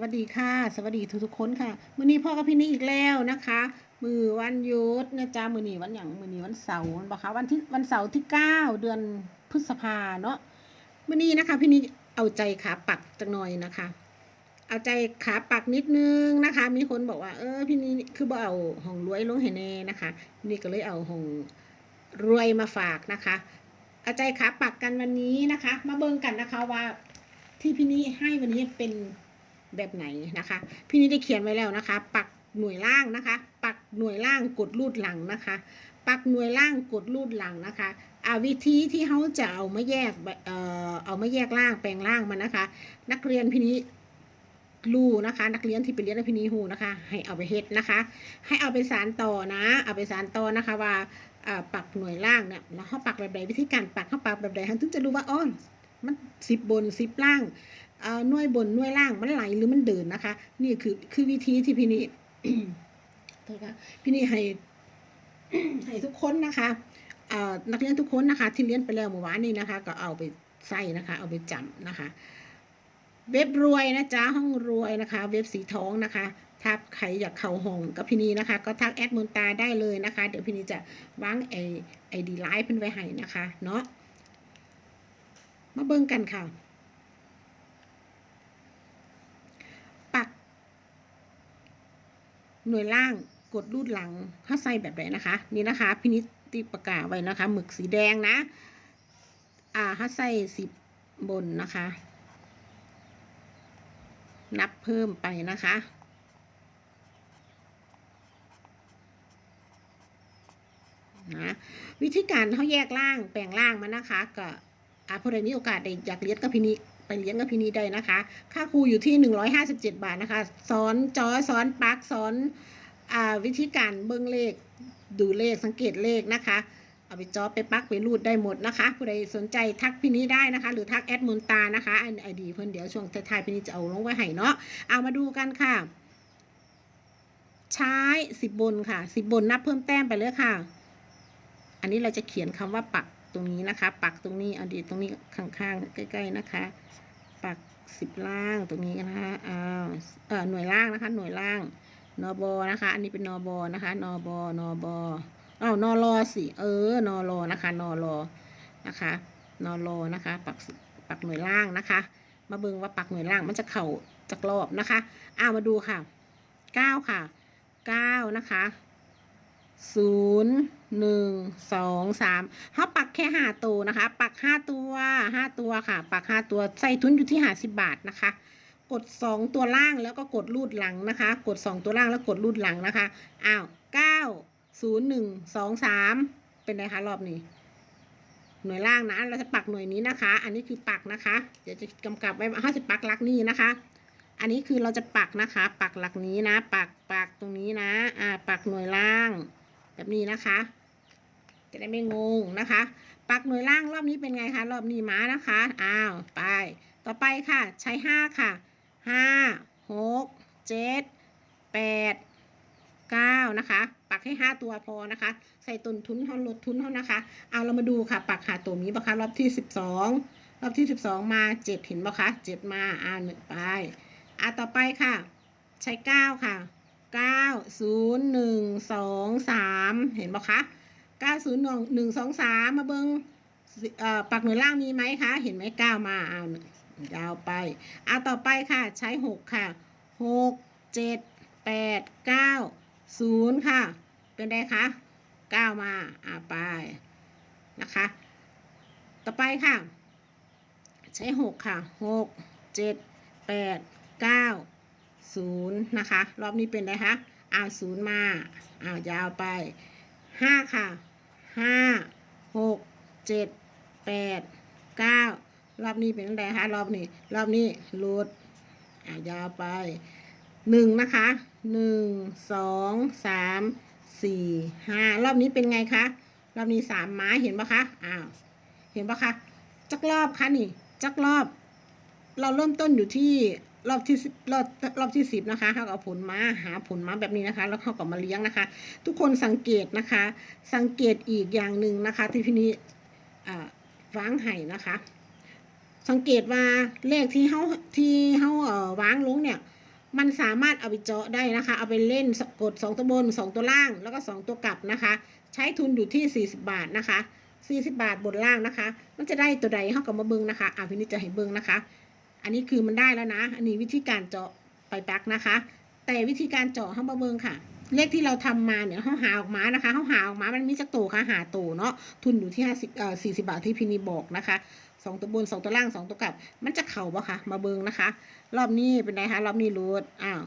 วัสดีค่ะ สวัสดีทุกทุกๆคนค่ะ มื้อนี้พ่อกับพี่นี่อีกแล้วนะคะ มือวันหยุดนะจ๊ะมื้อนี้วันหยังมื้อนี้วันเสาร์บ่คะวันที่วันเสาร์ที่เก้าเดือนพฤษภาเนาะมื้อนี้นะคะ พี่นี่เอาใจขาปักจักหน่อยนะคะ เอาใจขาปักนิดนึงนะคะ มีคนบอกว่าเออพี่นี่คือบ่เอาห้องรวยลงให้แน่นะคะนี่ก็เลยเอาห้องรวยมาฝากนะคะ เอาใจขาปักกันวันนี้นะคะ มาเบิ่งกันนะคะว่าที่พี่นี่ให้วันนี้เป็น แบบไหนนะคะ พี่นี่ได้เขียนไว้แล้วนะคะ ปักหน่วยล่างนะคะ ปักหน่วยล่างกดรูดหลังนะคะ ปักหน่วยล่างกดรูดหลังนะคะอาวิธีที่เขาจะเอามาแยกเอ่อเอามาแยกล่างแปลงล่างมันนะคะ นักเรียนพี่นี้รู้นะคะ นักเรียนที่ไปเรียนในพี่นี้หูนะคะ ให้เอาไปเฮ็ดนะคะ ให้เอาไปสารต่อนะ เอาไปสารต่อนะคะว่าปักหน่วยล่างเนี่ยแล้วเขาปักแบบใดวิธีการปักเขาปักแบบใดเขาถึงจะรู้ว่าอ้อมันสิบบนสิบล่าง หน่วยบนหน่วยล่างมันไหลหรือมันเดินนะคะ นี่คือคือวิธีที่พี่นี่พี่นี่ให้ให้ทุกคนนะคะอ่อนักเรียนทุกคนนะคะ ที่เรียนไปแล้วเมื่อวานนี้นะคะ ก็เอาไปใส่นะคะ เอาไปจำนะคะ เว็บรวยนะจ๊ะห้องรวยนะคะ เว็บสีทองนะคะถ้าใครอยากเข้าห้องกับพี่นีนะคะ ก็ทักแอดมนตาได้เลยนะคะ เดี๋ยวพี่นีจะวางไอไอดีไลฟ์เพิ่นไว้ให้นะคะเนาะมาเบิ่งกันค่ะ ปัก หน่วยล่างกดรูดหลังถ้าใส่แบบไหนนะคะ นี่นะคะ พินิจติประกาศไว้นะคะหมึกสีแดงนะ อ่าถ้าใส่สิบบนนะคะ นับเพิ่มไปนะคะนะวิธีการเขาแยกล่างแปลงล่างมันนะคะ ก็อาพอได้มีโอกาสได้อยากเรียนกับพินิ ไปเรียนกับพินิได้นะคะ ค่าครูอยู่ที่ 157 บาทนะคะสอนจอสอนปักสอนอ่าวิธีการเบิ่งเลข ดูเลขสังเกตเลขนะคะ เอาไปจอไปปักไปรูดได้หมดนะคะ ผู้ใดสนใจทักพินี้ได้นะคะ หรือทักแอดมูนตานะคะอันไอดีเพื่อนเดี๋ยวช่วงท้ายๆพินี้จะเอาลงไว้ให้เนาะเอามาดูกันค่ะ ใช้สิบบนค่ะสิบบนนับเพิ่มแต้มไปเลยค่ะ อันนี้เราจะเขียนคำว่าปัก ตรงนี้นะคะ ปักตรงนี้เอาดีตรงนี้ข้างๆใกล้ ๆนะคะ ปักสิบล่างตรงนี้นะคะอ้าวเออหน่วยล่างนะคะ หน่วยล่างนบนะคะ อันนี้เป็นนบนะคะนบนบอ้าวนรอสิเออนรอนะคะนรอนะคะนรอนะคะ ปักปักหน่วยล่างนะคะ มาเบิ่งว่าปักหน่วยล่างมันจะเข่าจากรอบนะคะอ้าวมาดูค่ะเก้าค่ะเก้านะคะศูนย์ หนึ่งสองสามเขาปักแค่ห้าตัวนะคะ ปักห้าตัวห้าตัวค่ะ ปักห้าตัวใส่ทุนอยู่ที่ห้าสิบบาทนะคะ กดสองตัวล่างแล้วก็กดรูดหลังนะคะ กดสองตัวล่างแล้วกดรูดหลังนะคะอ้าวเก้าศูนย์หนึ่งสองสามเป็นไงคะรอบนี้ หน่วยล่างนะเราจะปักหน่วยนี้นะคะ อันนี้คือปักนะคะ เดี๋ยวจะกำกับไว้ห้าสิบปักหลักนี้นะคะอันนี้คือเราจะปักนะคะ ปักหลักนี้นะ ปักปักตรงนี้นะ อ่า ปักหน่วยล่าง แบบนี้นะคะ จะได้ไม่งงนะคะ ปักหน่วยล่างรอบนี้เป็นไงคะ รอบนี้ม้านะคะ อ้าว ไป ต่อไปค่ะ ใช้ห้าค่ะห้าหกเจ็ดแปดเก้านะคะ ปักให้ห้าตัวพอนะคะ ใส่ต้นทุนเท่าลดทุนเท่านะคะ เอาเรามาดูค่ะ ปักหาตัวนี้ปะคะรอบที่สิบสองรอบที่สิบสองมาเจ็ดเห็นปะคะเจ็ดมา อ่าหนึ่งไปอ่าต่อไปค่ะ ใช้เก้าค่ะเก้าศูนย์หนึ่งสองสามเห็นปะคะ ก้าศูนย์หนึ่งหนึ่งสองสามมาเบิงสิเอ่อปักหน่วยล่างมีไหมคะ เห็นไหมเก้ามาเอายาวไปเอาต่อไปค่ะใช้หกค่ะหกเจ็ดแปดเก้าศูนย์ค่ะ เป็นไงคะเก้ามาอ่าไปนะคะ ต่อไปค่ะ ใช้หกค่ะหกเจ็ดแปดเก้าศูนย์นะคะ รอบนี้เป็นไงคะอ้าวศูนย์มาอ้าวยาวไปห้าค่ะ ห้าหกเจ็ดแปดเก้ารอบนี้เป็นไงคะรอบนี้ รอบนี้หลุดอ้าวยาวไปหนึ่งนะคะหนึ่งสองสามสี่ห้ารอบนี้เป็นไงคะรอบนี้สามไม้เห็นปะคะอ้าวเห็นปะคะจักรอบคะนี่จักรอบ เราเริ่มต้นอยู่ที่ รอบที่รอบรอบที่สิบนะคะเขาก็เอาผลมาหาผลมาแบบนี้นะคะ แล้วเขาก็มาเลี้ยงนะคะ ทุกคนสังเกตนะคะ สังเกตอีกอย่างหนึ่งนะคะ ที่พี่นี้อ่าวางไห่นะคะ สังเกตว่าเลขที่เขาที่เขาเอ่อวางลงเนี่ยมันสามารถเอาไปเจาะได้นะคะ เอาไปเล่นกด 2 ตัวบน 2 ตัวล่าง แล้วก็ 2 ตัวกลับนะคะ ใช้ทุนอยู่ที่ 40 บาทนะคะ 40 บาทบนล่างนะคะ มันจะได้ตัวใดเท่ากับมาเบิงนะคะอ่าพี่นิดจะให้เบิงนะคะ อันนี้คือมันได้แล้วนะ อันนี้วิธีการเจาะไปปักนะคะ แต่วิธีการเจาะเข้ามาเบิงค่ะ เลขที่เราทำมาเนี่ยเขาหาออกมานะคะเขาหาออกมา มันมีจักโตค่ะหาโตเนาะ ทุนอยู่ที่ห้าสิบเอ่อสี่สิบาทที่พี่นีบอกนะคะสองตัวบนสองตัวล่างสองตัวกลับ มันจะเข่าปะคะมาเบิงนะคะ รอบนี้เป็นไงคะ รอบนี้รูดอ้าว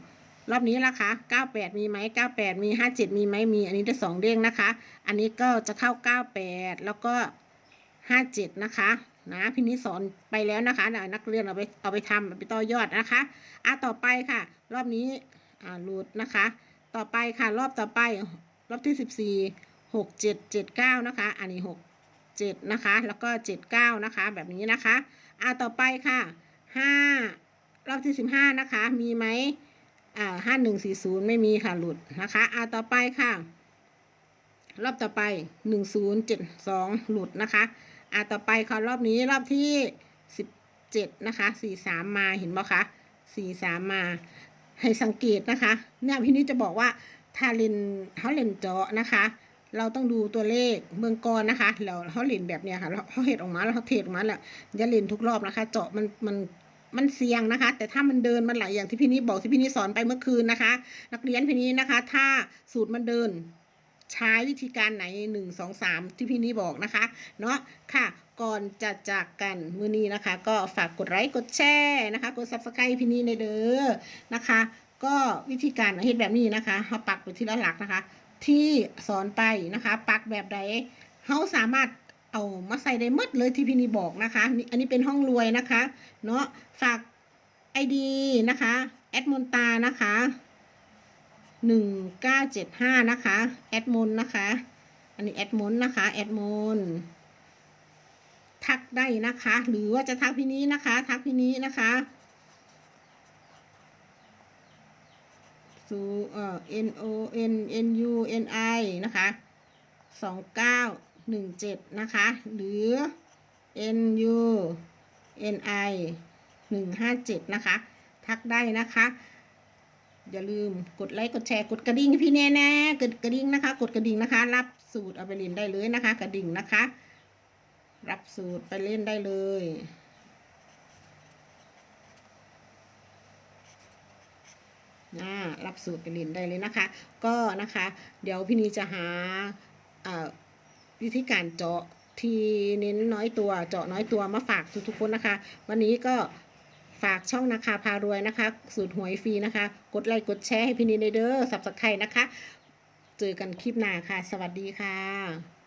รอบนี้ละคะ98 มีไหม98 มี 57 มีไหมมี อันนี้ได้สองเด้งนะคะ อันนี้ก็จะเข้า 98 แล้วก็ 57 นะคะ นะพี่นิสอนไปแล้วนะคะนักเรียนเอาไปเอาไปทำเอาไปต่อยอดนะคะอะต่อไปค่ะ รอบนี้อ่ารูดนะคะ ต่อไปค่ะรอบต่อไปรอบที่14 6 7 7 9นะคะ อันนี้6 7นะคะแล้วก็79นะคะ แบบนี้นะคะอะต่อไปค่ะ5รอบที่15นะคะ มีไหมอ่าห้าหนึ่งสี่ศูนย์ไม่มีค่ะหลุดนะคะอ่าต่อไปค่ะ รอบต่อไปหนึ่งศูนย์เจ็ดสองหลุดนะคะ อ่าต่อไปค่ะรอบนี้รอบที่สิบเจ็ดนะคะสี่สามมาเห็นบ่คะสี่สามมาให้สังเกตนะคะ เนี่ยพี่นิดจะบอกว่าถ้าเล่นเขาเล่นเจาะนะคะ เราต้องดูตัวเลขเบื้องก่อนนะคะแล้วเขาเล่นแบบเนี้ยค่ะเขาเห็ดออกมาแล้วเขาเทรดออกมาแล้วอย่าเล่นทุกรอบนะคะ เจาะมันมันมันเสี่ยงนะคะ แต่ถ้ามันเดินมันไหลอย่างที่พี่นี้บอกที่พี่นี้สอนไปเมื่อคืนนะคะ นักเรียนพี่นี้นะคะ ถ้าสูตรมันเดิน ใช้วิธีการไหนหนึ่งสองสามที่พี่นี้บอกนะคะเนาะค่ะก่อนจะจากกันมือนี้นะคะ ก็ฝากกดไลค์กดแชร์นะคะ กด subscribe พี่นี้ในเด้อนะคะ ก็วิธีการเฮ็ดแบบนี้นะคะเขาปักไปที่ละหลักนะคะ ที่สอนไปนะคะ ปักแบบใดเขาสามารถเอามาใส่ได้มดเลยที่พี่นี่บอกนะคะนี่อันนี้เป็นห้องรวยนะคะเนาะฝากไอดีนะคะแอดมอนตานะคะ หนึ่งเก้าเจ็ดห้านะคะ แอดมนนะคะ อันนี้แอดมนนะคะ แอดมนทักได้นะคะ หรือว่าจะทักพี่นี้นะคะ ทักพี่นี้นะคะสูเอ่อ N O N N U N I นะคะสองเก้าหนึ่งเจ็ดนะคะ หรือ N U N I หนึ่งห้าเจ็ดนะคะ ทักได้นะคะ อย่าลืมกดไลค์กดแชร์กดกระดิ่งให้พี่แน่กดกระดิ่งนะคะ กดกระดิ่งนะคะ รับสูตรเอาไปเล่นได้เลยนะคะ กระดิ่งนะคะ รับสูตรไปเล่นได้เลยนะรับสูตรไปเล่นได้เลยนะคะ ก็นะคะ เดี๋ยวพี่นีจะหาวิธีการเจาะที่เน้นน้อยตัวเจาะน้อยตัวมาฝากทุกๆคนนะคะ วันนี้ก็ ฝากช่องนะคะพารวยนะคะ สูตรหวยฟรีนะคะ กดไลค์กดแชร์ให้พี่นีเด้อสับสไครนะคะ เจอกันคลิปหน้าค่ะ สวัสดีค่ะ